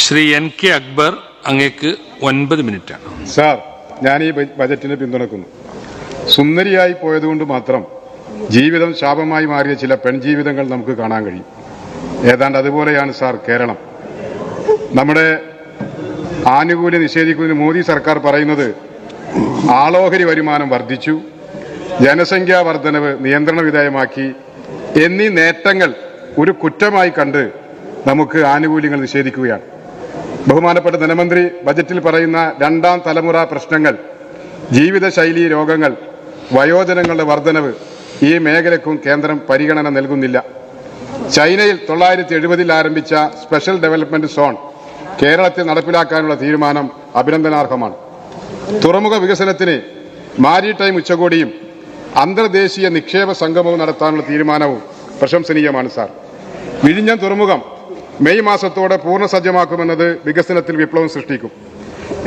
Shri N K Akbar അങ്ങേക്ക് ഒൻപത് മിനിറ്റാണ്. സാർ ഞാൻ ഈ ബജറ്റിനെ പിന്തുണക്കുന്നു. സുന്ദരിയായി പോയതുകൊണ്ട് മാത്രം ജീവിതം ശാപമായി മാറിയ ചില പെൺജീവിതങ്ങൾ നമുക്ക് കാണാൻ കഴിയും. ഏതാണ്ട് അതുപോലെയാണ് സാർ കേരളം. നമ്മുടെ ആനുകൂല്യം നിഷേധിക്കുന്നതിന് മോദി സർക്കാർ പറയുന്നത് ആളോഹരി വരുമാനം വർദ്ധിച്ചു ജനസംഖ്യാ വർധനവ് നിയന്ത്രണ വിധേയമാക്കി എന്നീ നേട്ടങ്ങൾ ഒരു കുറ്റമായി കണ്ട് നമുക്ക് ആനുകൂല്യങ്ങൾ നിഷേധിക്കുകയാണ്. ബഹുമാനപ്പെട്ട ധനമന്ത്രി ബജറ്റിൽ പറയുന്ന രണ്ടാം തലമുറ പ്രശ്നങ്ങൾ ജീവിതശൈലി രോഗങ്ങൾ വയോജനങ്ങളുടെ വർധനവ് ഈ മേഖലയ്ക്കും കേന്ദ്രം പരിഗണന നൽകുന്നില്ല. ചൈനയിൽ തൊള്ളായിരത്തി എഴുപതിൽ ആരംഭിച്ച സ്പെഷ്യൽ ഡെവലപ്മെന്റ് സോൺ കേരളത്തിൽ നടപ്പിലാക്കാനുള്ള തീരുമാനം അഭിനന്ദനാർഹമാണ്. തുറമുഖ വികസനത്തിന് മാരിടൈം ഉച്ചകോടിയും അന്തർദേശീയ നിക്ഷേപ സംഗമവും നടത്താനുള്ള തീരുമാനവും പ്രശംസനീയമാണ് സാർ. വിഴിഞ്ഞം തുറമുഖം മെയ് മാസത്തോടെ പൂർണ സജ്ജമാക്കുമെന്നത് വികസനത്തിൽ വിപ്ലവം സൃഷ്ടിക്കും.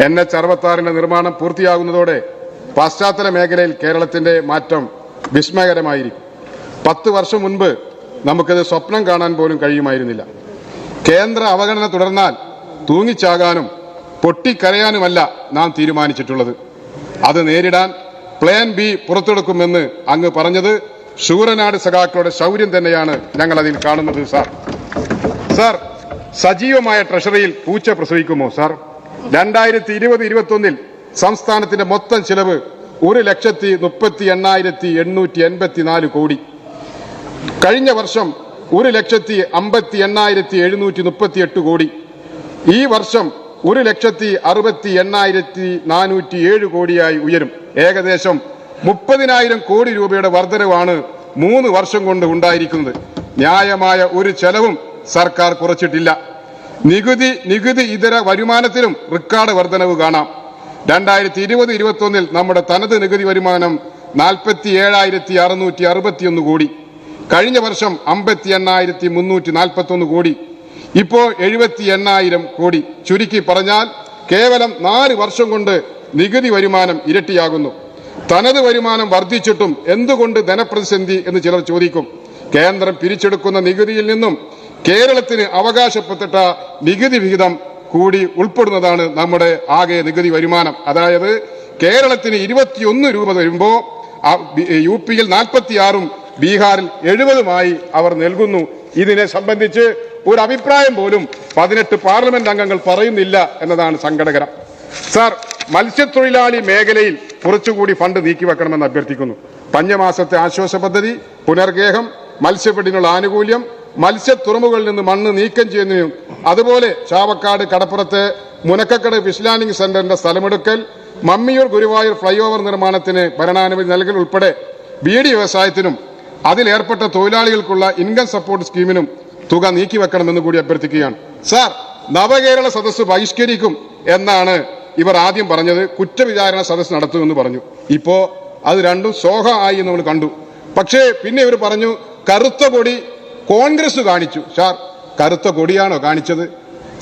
എൻ എച്ച് അറുപത്താറിന്റെ നിർമ്മാണം പൂർത്തിയാകുന്നതോടെ പാശ്ചാത്തല മേഖലയിൽ കേരളത്തിന്റെ മാറ്റം വിസ്മയകരമായിരിക്കും. പത്ത് വർഷം മുൻപ് നമുക്കത് സ്വപ്നം കാണാൻ പോലും കഴിയുമായിരുന്നില്ല. കേന്ദ്ര അവഗണന തുടർന്നാൽ തൂങ്ങിച്ചാകാനും പൊട്ടിക്കരയാനുമല്ല നാം തീരുമാനിച്ചിട്ടുള്ളത്. അത് നേരിടാൻ പ്ലാൻ ബി പുറത്തെടുക്കുമെന്ന് അങ്ങ് പറഞ്ഞത് ശൂരനാട് സഖാക്കളുടെ ശൗര്യം തന്നെയാണ് ഞങ്ങൾ അതിൽ കാണുന്നത് സാർ. സാർ സജീവമായ ട്രഷറിയിൽ പൂച്ച പ്രസവിക്കുമോ സാർ? രണ്ടായിരത്തി ഇരുപത് ഇരുപത്തൊന്നിൽ സംസ്ഥാനത്തിന്റെ മൊത്തം ചിലവ് ഒരു ലക്ഷത്തി മുപ്പത്തി എണ്ണായിരത്തി എണ്ണൂറ്റി എൺപത്തിനാല് കോടി. കഴിഞ്ഞ വർഷം ഒരു ലക്ഷത്തി അമ്പത്തി എണ്ണായിരത്തി എഴുന്നൂറ്റി മുപ്പത്തി എട്ട് കോടി. ഈ വർഷം ഒരു ലക്ഷത്തി അറുപത്തി എണ്ണായിരത്തി നാനൂറ്റി ഏഴ് കോടിയായി ഉയരും. ഏകദേശം മുപ്പതിനായിരം കോടി രൂപയുടെ വർധനവാണ് മൂന്ന് വർഷം കൊണ്ട് ഉണ്ടായിരിക്കുന്നത്. ന്യായമായ ഒരു ചെലവും സർക്കാർ കുറച്ചിട്ടില്ല. നികുതി നികുതി ഇതര വരുമാനത്തിലും റെക്കോർഡ് വർധനവ് കാണാം. രണ്ടായിരത്തി ഇരുപത് ഇരുപത്തൊന്നിൽ നമ്മുടെ തനത് നികുതി വരുമാനം നാൽപ്പത്തി ഏഴായിരത്തി അറുന്നൂറ്റി അറുപത്തിയൊന്ന് കോടി. കഴിഞ്ഞ വർഷം അമ്പത്തി എണ്ണായിരത്തി മുന്നൂറ്റി നാൽപ്പത്തി ഒന്ന് കോടി. ഇപ്പോൾ എഴുപത്തി എണ്ണായിരം കോടി. ചുരുക്കി പറഞ്ഞാൽ കേവലം നാല് വർഷം കൊണ്ട് നികുതി വരുമാനം ഇരട്ടിയാകുന്നു. തനത് വരുമാനം വർദ്ധിച്ചിട്ടും എന്തുകൊണ്ട് ധനപ്രതിസന്ധി എന്ന് ചിലർ ചോദിക്കും. കേന്ദ്രം പിരിച്ചെടുക്കുന്ന നികുതിയിൽ നിന്നും കേരളത്തിന് അവകാശപ്പെട്ട നികുതി വിഹിതം കൂടി ഉൾപ്പെടുന്നതാണ് നമ്മുടെ ആകെ നികുതി വരുമാനം. അതായത് കേരളത്തിന് ഇരുപത്തിയൊന്ന് രൂപ വരുമ്പോൾ യു പിയിൽ നാൽപ്പത്തിയാറും ബീഹാറിൽ എഴുപതുമായി അവർ നൽകുന്നു. ഇതിനെ സംബന്ധിച്ച് ഒരു അഭിപ്രായം പോലും പതിനെട്ട് പാർലമെന്റ് അംഗങ്ങൾ പറയുന്നില്ല എന്നതാണ് സങ്കടകരം. സാർ മത്സ്യത്തൊഴിലാളി മേഖലയിൽ കുറച്ചുകൂടി ഫണ്ട് നീക്കിവെക്കണമെന്ന് അഭ്യർത്ഥിക്കുന്നു. പഞ്ഞമാസത്തെ ആശ്വാസ പദ്ധതി പുനർഗേഹം മത്സ്യപിടിനുള്ള ആനുകൂല്യം മത്സ്യ തുറമുകളിൽ നിന്ന് മണ്ണ് നീക്കം ചെയ്യുന്നതിനും അതുപോലെ ചാവക്കാട് കടപ്പുറത്ത് മുനക്കക്കട ഫിഷ് ലാൻഡിംഗ് സെന്ററിന്റെ സ്ഥലമെടുക്കൽ മമ്മിയൂർ ഗുരുവായൂർ ഫ്ലൈഓവർ നിർമ്മാണത്തിന് ഭരണാനുമതി നൽകൽ ഉൾപ്പെടെ ബീഡി വ്യവസായത്തിനും അതിലേർപ്പെട്ട തൊഴിലാളികൾക്കുള്ള ഇൻകം സപ്പോർട്ട് സ്കീമിനും തുക നീക്കിവെക്കണമെന്ന് കൂടി അഭ്യർത്ഥിക്കുകയാണ്. സാർ നവകേരള സദസ്സ് ബഹിഷ്കരിക്കും എന്നാണ് ഇവർ ആദ്യം പറഞ്ഞത്. കുറ്റവിചാരണ സദസ്സ് നടത്തുമെന്ന് പറഞ്ഞു. ഇപ്പോ അത് രണ്ടും സോഹ ആയി നമ്മൾ കണ്ടു. പക്ഷേ പിന്നെ ഇവർ പറഞ്ഞു കറുത്ത കൊടി കോൺഗ്രസ് കാണിച്ചു. സാർ കറുത്ത കൊടിയാണോ കാണിച്ചത്?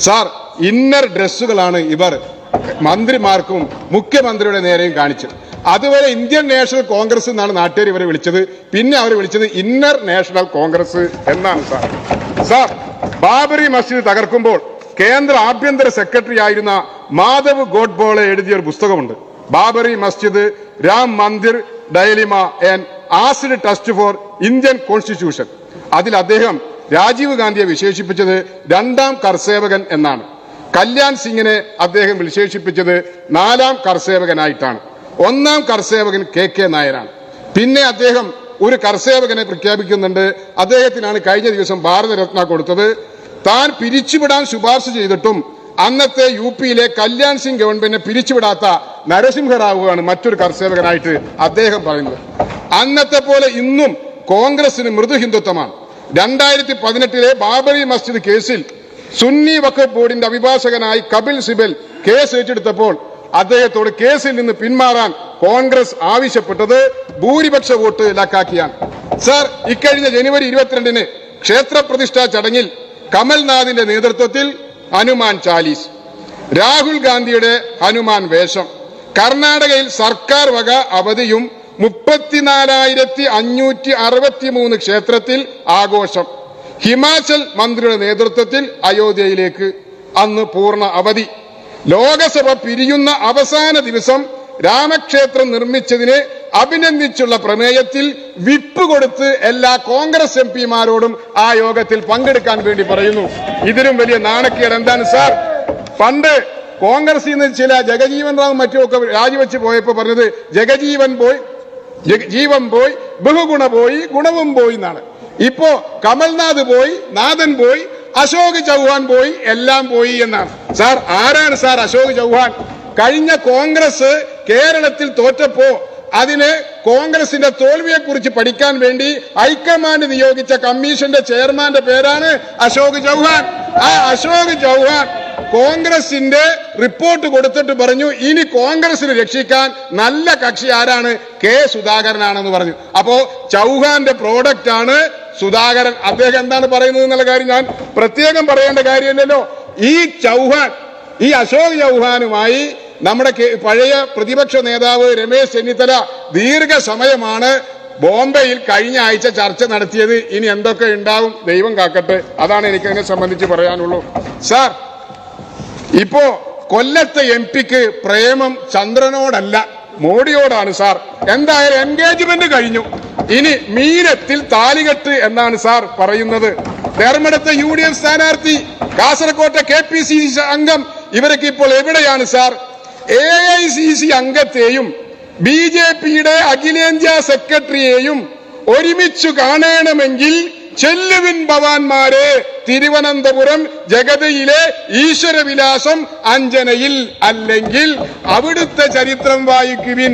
സാർ ഇന്നർ ഡ്രസ്സുകളാണ് ഇവർ മന്ത്രിമാർക്കും മുഖ്യമന്ത്രിയുടെ നേരെയും കാണിച്ചത്. അതുവരെ ഇന്ത്യൻ നാഷണൽ കോൺഗ്രസ് എന്നാണ് നാട്ടുകാർ ഇവരെ വിളിച്ചത്. പിന്നെ അവർ വിളിച്ചത് ഇന്നർ നാഷണൽ കോൺഗ്രസ് എന്നാണ് സാർ. സാർ ബാബറി മസ്ജിദ് തകർക്കുമ്പോൾ കേന്ദ്ര ആഭ്യന്തര സെക്രട്ടറി ആയിരുന്ന മാധവ് ഗോഡ്ബോളെ എഴുതിയ ഒരു പുസ്തകമുണ്ട്. Babri Masjid Ram Mandir dilemma and acid test for Indian constitution അതിൽ അദ്ദേഹം രാജീവ് ഗാന്ധിയെ വിശേഷിപ്പിച്ചത് രണ്ടാം കർസേവകൻ എന്നാണ്. കല്യാൺ സിംഗിനെ അദ്ദേഹം വിശേഷിപ്പിച്ചത് നാലാം കർസേവകനായിട്ടാണ്. ഒന്നാം കർസേവകൻ കെ കെ നായരാണ്. പിന്നെ അദ്ദേഹം ഒരു കർസേവകനെ പ്രഖ്യാപിക്കുന്നുണ്ട്. അദ്ദേഹത്തിനാണ് കഴിഞ്ഞ ദിവസം ഭാരതരത്ന കൊടുത്തത്. താൻ പിരിച്ചുവിടാൻ ശുപാർശ ചെയ്തിട്ടും അന്നത്തെ യു പിയിലെ കല്യാൺ സിംഗ് ഗവൺമെന്റിനെ പിരിച്ചുവിടാത്ത നരസിംഹറാവുവാണ് മറ്റൊരു കർസേവകനായിട്ട് അദ്ദേഹം പറയുന്നത്. അന്നത്തെ പോലെ ഇന്നും കോൺഗ്രസിന് മൃദു ഹിന്ദുത്വമാണ്. രണ്ടായിരത്തി പതിനെട്ടിലെ ബാബറി മസ്ജിദ് കേസിൽ സുന്നി വഖഫ് ബോർഡിന്റെ അഭിഭാഷകനായി കപിൽ സിബൽ കേസ് ഏറ്റെടുത്തപ്പോൾ അദ്ദേഹത്തോട് കേസിൽ നിന്ന് പിന്മാറാൻ കോൺഗ്രസ് ആവശ്യപ്പെട്ടത് ഭൂരിപക്ഷ വോട്ട് ലക്കാക്കിയാണ്. സർ ഇക്കഴിഞ്ഞ ജനുവരി ഇരുപത്തിരണ്ടിന് ക്ഷേത്ര പ്രതിഷ്ഠാ ചടങ്ങിൽ കമൽനാഥിന്റെ നേതൃത്വത്തിൽ ഹനുമാൻ ചാലീസ് രാഹുൽ ഗാന്ധിയുടെ ഹനുമാൻ വേഷം കർണാടകയിൽ സർക്കാർ വക അവധിയും മുപ്പത്തിനാലായിരത്തി അഞ്ഞൂറ്റി അറുപത്തി മൂന്ന് ക്ഷേത്രത്തിൽ ആഘോഷം. ഹിമാചൽ മന്ത്രിയുടെ നേതൃത്വത്തിൽ അയോധ്യയിലേക്ക് അന്ന് പൂർണ അവധി. ലോകസഭ പിരിയുന്ന അവസാന ദിവസം രാമക്ഷേത്രം നിർമ്മിച്ചതിനെ അഭിനന്ദിച്ചുള്ള പ്രമേയത്തിൽ വിപ്പ് കൊടുത്ത് എല്ലാ കോൺഗ്രസ് എം പിമാരോടും ആ യോഗത്തിൽ പങ്കെടുക്കാൻ വേണ്ടി പറയുന്നു. ഇതിലും വലിയ നാണക്കേട് എന്താണ് സാർ? പണ്ട് കോൺഗ്രസിൽ നിന്ന് ചില ജഗജീവൻ റാവും മറ്റുമൊക്കെ രാജിവെച്ച് പോയപ്പോൾ പറഞ്ഞത് ജഗജീവൻ പോയി ജീവൻ പോയി ബഹുഗുണ പോയി ഗുണവും പോയി എന്നാണ്. ഇപ്പോ കമൽനാഥ് പോയി നാഥൻ പോയി അശോക് ചൗഹാൻ പോയി എല്ലാം പോയി എന്നാണ്. സാർ ആരാണ് സാർ അശോക് ചൗഹാൻ? കഴിഞ്ഞ കോൺഗ്രസ് കേരളത്തിൽ തോറ്റപ്പോ അതിന് കോൺഗ്രസിന്റെ തോൽവിയെ കുറിച്ച് പഠിക്കാൻ വേണ്ടി ഹൈക്കമാൻഡ് നിയോഗിച്ച കമ്മീഷന്റെ ചെയർമാന്റെ പേരാണ് അശോക് ചൗഹാൻ. ആ അശോക് ചൗഹാൻ കോൺഗ്രസിന്റെ റിപ്പോർട്ട് കൊടുത്തിട്ട് പറഞ്ഞു ഇനി കോൺഗ്രസിന് രക്ഷിക്കാൻ നല്ല കക്ഷി ആരാണ്? കെ സുധാകരനാണെന്ന് പറഞ്ഞു. അപ്പോ ചൗഹാന്റെ പ്രോഡക്റ്റ് ആണ് സുധാകരൻ. അദ്ദേഹം എന്താണ് പറയുന്നത് എന്നുള്ള കാര്യം ഞാൻ പ്രത്യേകം പറയേണ്ട കാര്യമില്ലല്ലോ. ഈ ചൗഹാൻ ഈ അശോക് ചൗഹാനുമായി നമ്മുടെ പഴയ പ്രതിപക്ഷ നേതാവ് രമേശ് ചെന്നിത്തല ദീർഘസമയമാണ് ബോംബെയിൽ കഴിഞ്ഞ ആഴ്ച ചർച്ച നടത്തിയത്. ഇനി എന്തൊക്കെ ഉണ്ടാവും ദൈവം കാക്കട്ടെ. അതാണ് എനിക്ക് അതിനെ സംബന്ധിച്ച് പറയാനുള്ളൂ. സാർ ഇപ്പോ കൊല്ലത്തെ എം പിക്ക് പ്രേമം ചന്ദ്രനോടല്ല മോഡിയോടാണ് സാർ. എന്തായാലും എൻഗേജ്മെന്റ് കഴിഞ്ഞു. ഇനി മീനത്തിൽ താലികെട്ട് എന്നാണ് സാർ പറയുന്നത്. ധർമ്മടത്തെ യു ഡി എഫ് സ്ഥാനാർത്ഥി കാസർകോട്ടെ കെ പി സി സി അംഗം ഇവരൊക്കെ ഇപ്പോൾ എവിടെയാണ് sir? A I C C അംഗത്തെയും B J പിയുടെ അഖിലേന്ത്യാ സെക്രട്ടറിയെയും ഒരുമിച്ചു കാണണമെങ്കിൽ ചെല്ലുവിൻ ഭവാൻമാരെ തിരുവനന്തപുരം ജഗതിയിലെ ഈശ്വരവിലാസം അഞ്ജനയിൽ അല്ലെങ്കിൽ അവിടുത്തെ ചരിത്രം വായിക്കുവിൻ